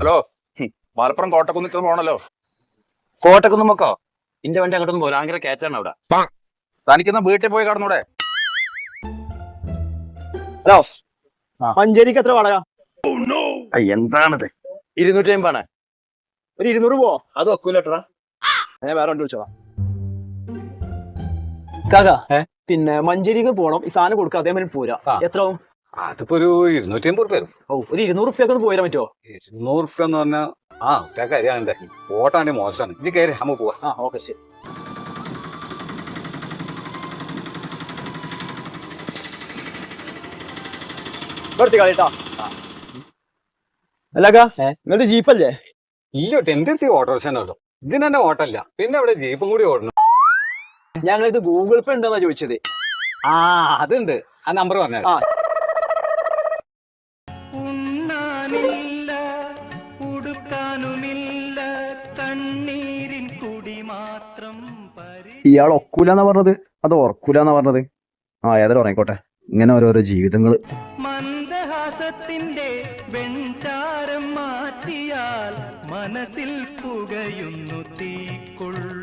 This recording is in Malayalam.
ഹലോ. മലപ്പുറം കോട്ടക്കുന്നിൽ പോണല്ലോ. കോട്ടക്കുന്നുമൊക്കോ? ഇന്റെ വണ്ടി അങ്ങോട്ടൊന്നും പോലെ ഭയങ്കര കയറ്റാണ് അവിടെ. തനിക്കൊന്നും വീട്ടിൽ പോയി കടന്നൂടെ? ഹലോ. മഞ്ചേരിക്ക് എത്ര വാടക? എന്താണിത്? ഇരുന്നൂറ്റി അമ്പതാണ് ഒരു ഇരുന്നൂറ് പോവോ? അത് ഒക്കൂലട്ടാ ഞാൻ വേറെ വണ്ടി വിളിച്ചോളാം. കാക്ക പിന്നെ മഞ്ചേരിക്ക് പോണം. ഈ സാധനം കൊടുക്കുക അതേമാതിരി പോരാ. ആ. അതിപ്പോ ഒരു ഇരുന്നൂറ്റി അമ്പത് റുപ്യ ഓ ഒരു ഇരുന്നൂറ് റുപ്യ ഒന്ന് പോയിരാൻ പറ്റുമോ ഇരുന്നൂറ് റുപ്യ എന്ന് പറഞ്ഞാൽ ആ ഒറ്റ കാര്യമാണ് ഓട്ടാണ് മോശമാണ്. ഇത് കയറി നമുക്ക് പോവാ. ആ ഓക്കെ ശരി. നിർത്തി കളിട്ടാ അല്ലക്കാ നിങ്ങളുടെ ജീപ്പല്ലേ? ഇല്ല എന്റെ അടുത്ത് ഓട്ടോറിക്ഷ ഉള്ളൂ. ഇതിന് തന്നെ ഓട്ടല്ല പിന്നെ അവിടെ ജീപ്പും കൂടി ഓടണം. ഞങ്ങളിത് ഗൂഗിൾ പേ ഉണ്ടോന്നാ ചോദിച്ചത്. ആ അതുണ്ട്. ആ നമ്പർ പറഞ്ഞാൽ കണ്ണീരിൻ കുടി മാത്രം പരി ഇയാൾ ഒക്കൂലെന്നാ പറഞ്ഞത്? അത് ഓർക്കൂല എന്നാ പറഞ്ഞത്? ആ ഏതായാലും ഉറങ്ങിക്കോട്ടെ. ഇങ്ങനെ ഓരോരോ ജീവിതങ്ങൾ മന്ദഹാസത്തിന്റെ വെഞ്ചാരം മാറ്റിയാൽ മനസ്സിൽ പുകയുന്നു തീക്കൊള്ളി.